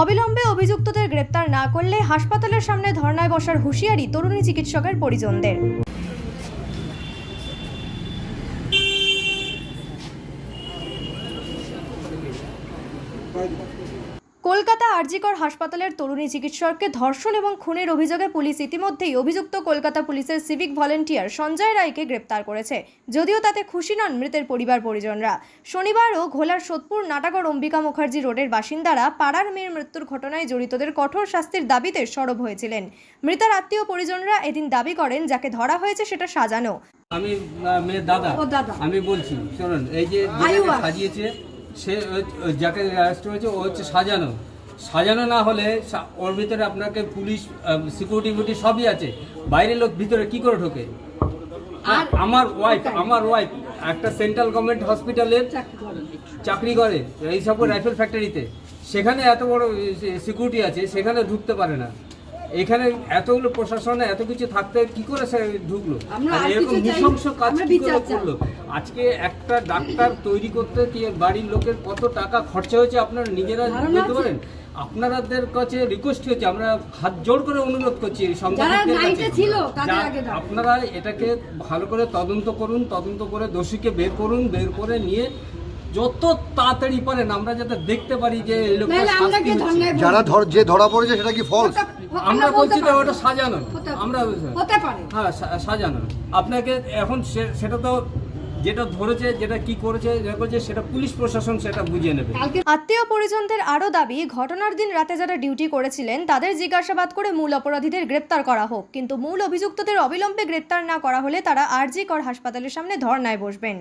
অবিলম্বে অভিযুক্তদের গ্রেপ্তার না করলে হাসপাতালের সামনে ধর্নায় বসার হুঁশিয়ারি তরুণী চিকিৎসকের পরিজনদের। কলকাতা আরজিকর হাসপাতালের তরুণী চিকিৎসককে ধর্ষণ এবং খুনের অভিযোগে পুলিশ ইতিমধ্যেই অভিযুক্ত কলকাতা পুলিশের সিভিক ভলেন্টিয়ার সঞ্জয় রায়কে গ্রেপ্তার করেছে। যদিও তাতে খুশি নন মৃতের পরিবার পরিজনরা। শনিবারও ঘোলার সোদপুর নাটাগড় অম্বিকা মুখার্জি রোডের বাসিন্দারা পাড়ার মেয়ের মৃত্যুর ঘটনায় জড়িতদের কঠোর শাস্তির দাবিতে সরব হয়েছিলেন। মৃতার আত্মীয় পরিজনরা এদিন দাবি করেন যাকে ধরা হয়েছে সেটা সাজানো। আমি মেয়ের দাদা? আমি বলছি শুনুন এই যে। সাজিয়েছে সে যাকে অ্যারেস্ট হয়েছে ও হচ্ছে সাজানো। সাজানো না হলে ওর ভিতরে আপনাকে পুলিশ সিকিউরিটি মিউটি সবই আছে। বাইরের লোক ভিতরে কি করে ঢোকে? আর আমার ওয়াইফ আমার ওয়াইফ একটা সেন্ট্রাল গভর্নমেন্ট হসপিটালের চাকরি করে। চাকরি করে এই সব রাইফেল ফ্যাক্টরিতে সেখানে এত বড় সিকিউরিটি আছে সেখানে ঢুকতে পারে না। এখানে এতগুলো প্রশাসনে এত কিছু থাকতে কি করে সে ঢুকলো? আর এরকম। নৃশংস কাজ কি করে করল? আজকে একটা ডাক্তার তৈরি করতে কি বাড়ির লোকের কত টাকা খরচা হয়েছে আপনারা নিজেরা বলতে পারেন? আপনাদের কাছে রিকোয়েস্ট হচ্ছে আমরা হাত জোর করে অনুরোধ করছি। আপনারা এটাকে ভালো করে তদন্ত করুন তদন্ত করে দোষীকে বের করুন বের করে নিয়ে যত তাড়াতাড়ি পারেন আমরা যাতে দেখতে পারি যে এই লোকটা শাস্তি হচ্ছে। যারা ধর যে ধরা পড়েছে সেটা কি ফলস আমরা বলছি যে ওটা সাজানো আমরা হতে পারে। হ্যাঁ সা- সাজানো আপনাকে এখন সে- সেটা তো যেটা ধরেছে যেটা কি করেছে যেটা করেছে সেটা পুলিশ প্রশাসন সেটা বুঝিয়ে নেবে। কালকে আত্মীয় পরিজনদের আরও দাবি ঘটনার দিন রাতে যারা ডিউটি করেছিলেন তাদের জিজ্ঞাসাবাদ করে মূল অপরাধীদের গ্রেপ্তার করা হোক। কিন্তু মূল অভিযুক্তদের অবিলম্বে গ্রেপ্তার না করা হলে তারা আরজি কর হাসপাতালের সামনে ধর্নায় বসবেন।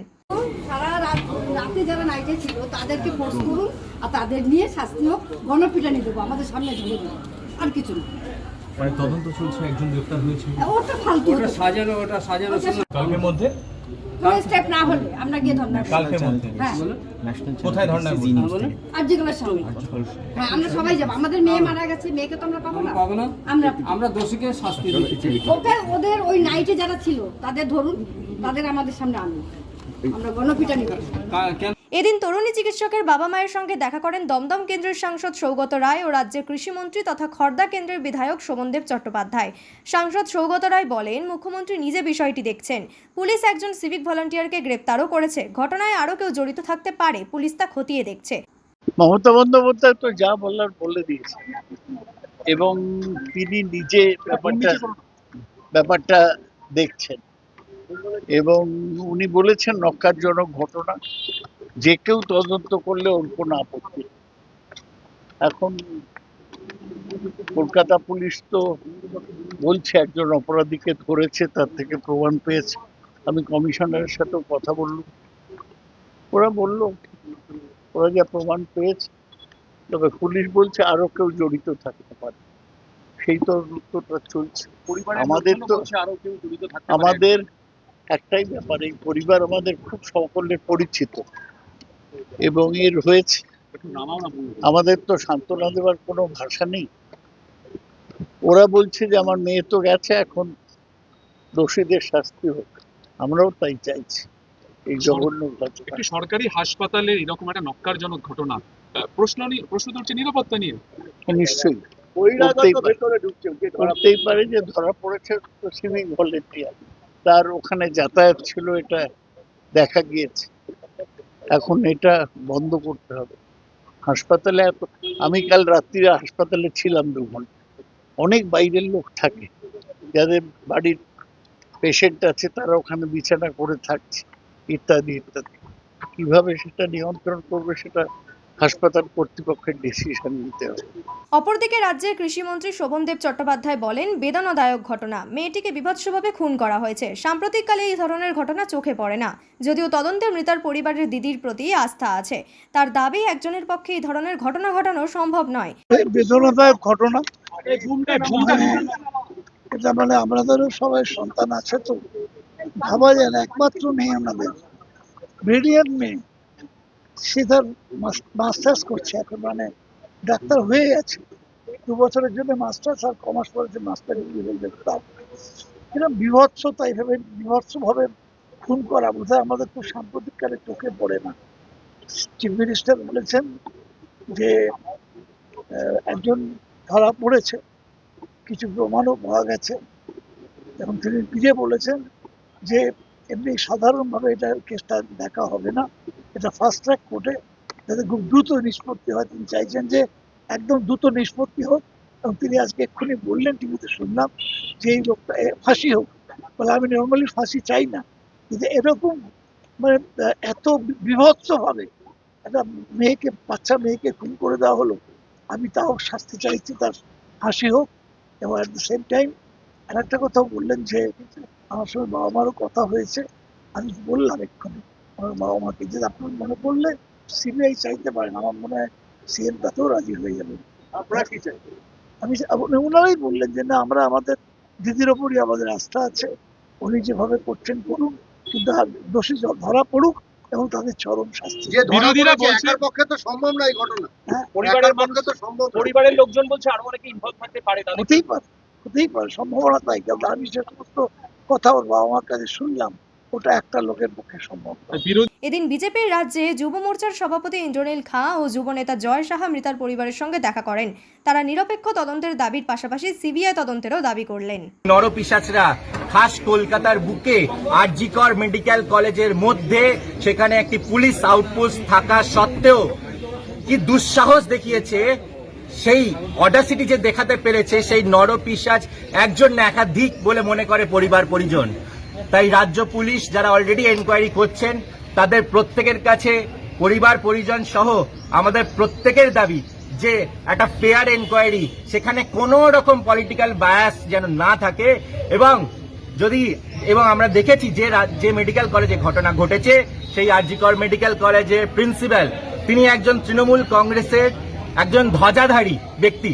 সারা রাত রাতে যারা নাইটে ছিল তাদেরকে ফোর্স করুন আর তাদের নিয়ে শাস্তি হোক গণপিটানি দেবো আমাদের সামনে ধরে দেবো আর কিছু না। মানে তদন্ত চলছে একজন গ্রেপ্তার হয়েছে। ওটা ফালতু ওটা সাজানো ওটা সাজানো কালকের মধ্যে? কোনো স্টেপ না হলে আমরা গিয়ে ধর্না কালকের মধ্যে। হ্যাঁ। কোথায় ধর্ণা আর যেগুলো সামনে হ্যাঁ আমরা সবাই যাব। আমাদের মেয়ে মারা গেছে মেয়েকে তো আমরা পাবো না। পাবো না। আমরা আমরা দোষীকে শাস্তি ওকে ওদের ওই নাইটে যারা ছিল তাদের ধরুন তাদের আমাদের সামনে আনুন। আমরা গণপিটানি এদিন তরুণী চিকিৎসকের বাবা মায়ের সঙ্গে দেখা করেন দমদম কেন্দ্রের সাংসদ সৌগত রায় ও রাজ্যের কৃষিমন্ত্রী তথা খর্দা কেন্দ্রের বিধায়ক শোভনদেব চট্টোপাধ্যায়। সাংসদ সৌগত রায় বলেন মুখ্যমন্ত্রী নিজে বিষয়টি দেখছেন। পুলিশ একজন সিভিক ভলান্টিয়ারকে গ্রেপ্তারও করেছে। ঘটনায় আরও কেউ জড়িত থাকতে পারে পুলিশ তা খতিয়ে দেখছে। মমতা বন্দ্যোপাধ্যায় তো যা বলার বলে দিয়েছে। এবং তিনি নিজে ব্যাপারটা ব্যাপারটা দেখছেন। এবং উনি বলেছেন নক্কারজনক ঘটনা। যে কেউ তদন্ত করলে ওর কোনো আপত্তি এখন কলকাতা পুলিশ তো বলছে একজন অপরাধীকে ধরেছে তার থেকে প্রমাণ পেয়েছে। আমি কমিশনারের সাথেও কথা বললাম। ওরা বলল ওরা যা প্রমাণ পেয়েছে তবে পুলিশ বলছে আরও কেউ জড়িত থাকতে পারে। সেই তো উত্তরটা চলছে আমাদের তো আমাদের একটাই ব্যাপার এই পরিবার আমাদের খুব সকলের পরিচিত। এবং এর হয়েছে আমাদের তো সান্ত্বনা দেওয়ার কোনো ভাষা নেই। ওরা বলছে যে আমার মেয়ে তো গেছে এখন দোষীদের শাস্তি হোক। আমরাও তাই চাইছি এই জঘন্য একটি সরকারি হাসপাতালে এরকম একটা নক্কারজনক ঘটনা প্রশ্ন নিয়ে প্রশ্ন তুলছে নিরাপত্তা নিয়ে। নিশ্চয়ই। করতেই পারে। পারে যে ধরা পড়েছে তো সিভিক ভলেন্টিয়ার। তার ওখানে যাতায়াত ছিল, এটা দেখা গিয়েছে। এখন এটা বন্ধ করতে হবে। হাসপাতালে এত, আমি কাল রাত্রিরে হাসপাতালে ছিলাম দু ঘণ্টা। অনেক বাইরের লোক থাকে, যাদের বাড়ির পেশেন্ট আছে, তারা ওখানে বিছানা করে থাকছে, ইত্যাদি ইত্যাদি। কীভাবে সেটা নিয়ন্ত্রণ করবে, সেটা হাসপাতাল কর্তৃপক্ষের ডিসিশন নিতে হবে। অপরদিকে রাজ্যের কৃষিমন্ত্রী শোভনদেব চট্টোপাধ্যায় বলেন বেদনাদায়ক ঘটনা। মেয়েটিকে বিভৎসভাবে খুন করা হয়েছে। সাম্প্রতিককালে এই ধরনের ঘটনা চোখে পড়ে না। যদিও তদন্তে মৃতার পরিবারের দিদির প্রতি আস্থা আছে। তার দাবি একজনের পক্ষে এই ধরনের ঘটনা ঘটানো সম্ভব নয়। বেদনাদায়ক ঘটনা। এটা মানে আমাদেরও সবাই সন্তান আছে তো। ভাবা যায় না একমাত্র মেয়ে আমাদের। ব্রিলিয়ান্ট মেয়ে। সে তার মাস্টার্স করছে এখন মানে ডাক্তার হয়ে গেছে। দু বছরের জন্য মাস্টার্স আর কমার্স পড়েছে মাস্টার ডিগ্রি হয়ে যাবে তার এরকম বিভৎসতা এইভাবে বিভৎস ভাবে খুন করা বোধহয় আমাদের তো সাম্প্রতিককালে চোখে পড়ে না। চিফ মিনিস্টার বলেছেন যে একজন ধরা পড়েছে, কিছু প্রমাণও পাওয়া গেছে। এবং তিনি নিজে বলেছেন যে, এমনি সাধারণভাবে এটা কেসটা দেখা হবে না। এটা ফাস্ট ট্র্যাক কোর্টে যাতে খুব দ্রুত নিষ্পত্তি হয়। তিনি চাইছেন যে একদম দ্রুত নিষ্পত্তি হোক। এবং তিনি আজকে এক্ষুনি বললেন, টিভিতে শুনলাম যে এই লোকটা ফাঁসি হোক। বলে, আমি নর্মালি ফাঁসি চাই না। কিন্তু এরকম মানে এত বিভৎস ভাবে একটা মেয়েকে, বাচ্চা মেয়েকে খুন করে দেওয়া হলো, আমি তাও শাস্তি চাইছি তার ফাঁসি হোক। এবং অ্যাট দ্য সেম টাইম আর একটা কথা বললেন যে, আমার সঙ্গে বাবা মারও কথা হয়েছে। আমি বললাম এক্ষুনি আমার বাবা মাকে যে আপনার মনে পড়লে সিবিআই চাইতে পারেন আমার মনে হয় সিএম তাতেও রাজি হয়ে যাবে। আপনারা কি চাই আমি ওনারাই বললেন যে না আমরা আমাদের দিদির ওপরই আমাদের আস্থা আছে। উনি যেভাবে করছেন করুন কিন্তু দোষী ধরা পড়ুক এবং তাদের চরম শাস্তি যে বিরোধীরা বলছে- একার পক্ষে তো সম্ভব না এই ঘটনা। হ্যাঁ, পরিবারের পক্ষে তো সম্ভব পরিবারের লোকজন বলছে আরও অনেকে ইনভলভ থাকতে পারে তাদের। হতেই পারে হতেই পারে সম্ভাবনা তাই। কারণ আমি যে সমস্ত কথা ওর বাবা মার কাছে শুনলাম। ওটা একটা লোকের পক্ষে সম্ভব এদিন বিজেপির রাজ্যে যুব মোর্চার সভাপতি ইন্দ্রনীল খাঁ ও যুবনেতা জয় সাহা মৃতার পরিবারের সঙ্গে দেখা করেন। তারা নিরপেক্ষ তদন্তের দাবির পাশাপাশি সিবিআই তদন্তেরও দাবি করলেন। নরপিসাচরা খাস কলকাতার বুকে আরজিকর মেডিকেল কলেজের মধ্যে সেখানে একটি পুলিশ আউটপোস্ট থাকা সত্ত্বেও কি দুঃসাহস দেখিয়েছে? সেই অডাসিটি যে দেখাতে পেরেছে সেই নরপিসাজ একজন না একাধিক বলে মনে করে পরিবার পরিজন তাই রাজ্য পুলিশ যারা অলরেডি এনকোয়ারি করছেন, তাদের প্রত্যেকের কাছে পরিবার, পরিজন সহ আমাদের প্রত্যেকের দাবি যে একটা ফেয়ার এনকোয়ারি সেখানে কোনো রকম পলিটিক্যাল বায়াস যেন না থাকে এবং যদি, এবং আমরা দেখেছি যে যে মেডিকেল কলেজে ঘটনা ঘটেছে, সেই আরজিকর মেডিকেল কলেজের প্রিন্সিপাল তিনি একজন তৃণমূল কংগ্রেসের একজন ধ্বজাধারী ব্যক্তি।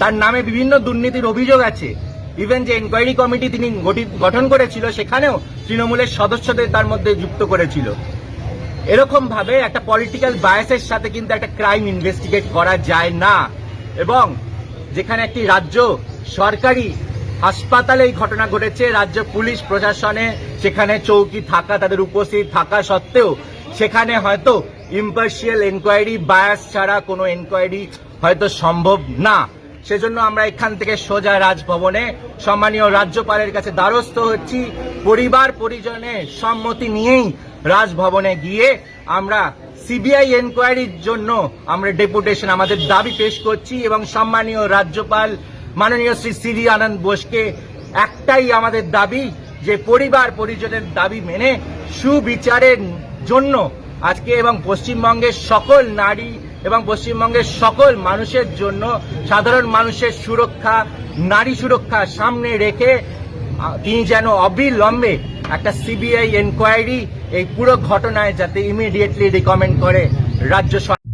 তার নামে বিভিন্ন দুর্নীতির অভিযোগ আছে। ইভেন যে এনকোয়ারি কমিটি তিনি গঠি- গঠন করেছিল, সেখানেও তৃণমূলের সদস্যদের তার মধ্যে যুক্ত করেছিল। এরকম ভাবে একটা পলিটিক্যাল বায়াসের সাথে কিন্তু একটা ক্রাইম ইনভেস্টিগেট করা যায় না। এবং যেখানে একটি রাজ্য সরকারি হাসপাতালে এই ঘটনা ঘটেছে, রাজ্য পুলিশ প্রশাসনে সেখানে চৌকি থাকা, তাদের উপস্থিত থাকা সত্ত্বেও সেখানে হয়তো ইম্পার্শিয়াল এনকোয়ারি বায়াস ছাড়া কোনো এনকোয়ারি হয়তো সম্ভব না। সেজন্য আমরা এখান থেকে সোজা রাজভবনে সম্মানীয় রাজ্যপালের কাছে দ্বারস্থ হচ্ছি। পরিবার পরিজনের সম্মতি নিয়েই রাজভবনে গিয়ে আমরা সিবিআই এনকোয়ারির জন্য আমরা ডেপুটেশন আমাদের দাবি পেশ করছি এবং সম্মানীয় রাজ্যপাল মাননীয় শ্রী সিরি আনন্দ বোসকে একটাই আমাদের দাবি যে পরিবার পরিজনের দাবি মেনে সুবিচারের জন্য আজকে এবং পশ্চিমবঙ্গের সকল নারী এবং পশ্চিমবঙ্গের সকল মানুষের জন্য, সাধারণ মানুষের সুরক্ষা, নারী সুরক্ষা সামনে রেখে তিনি যেন অবিলম্বে একটা সিবিআই এনকোয়ারি এই পুরো ঘটনায় যাতে ইমিডিয়েটলি রিকমেন্ড করে রাজ্য সরকার।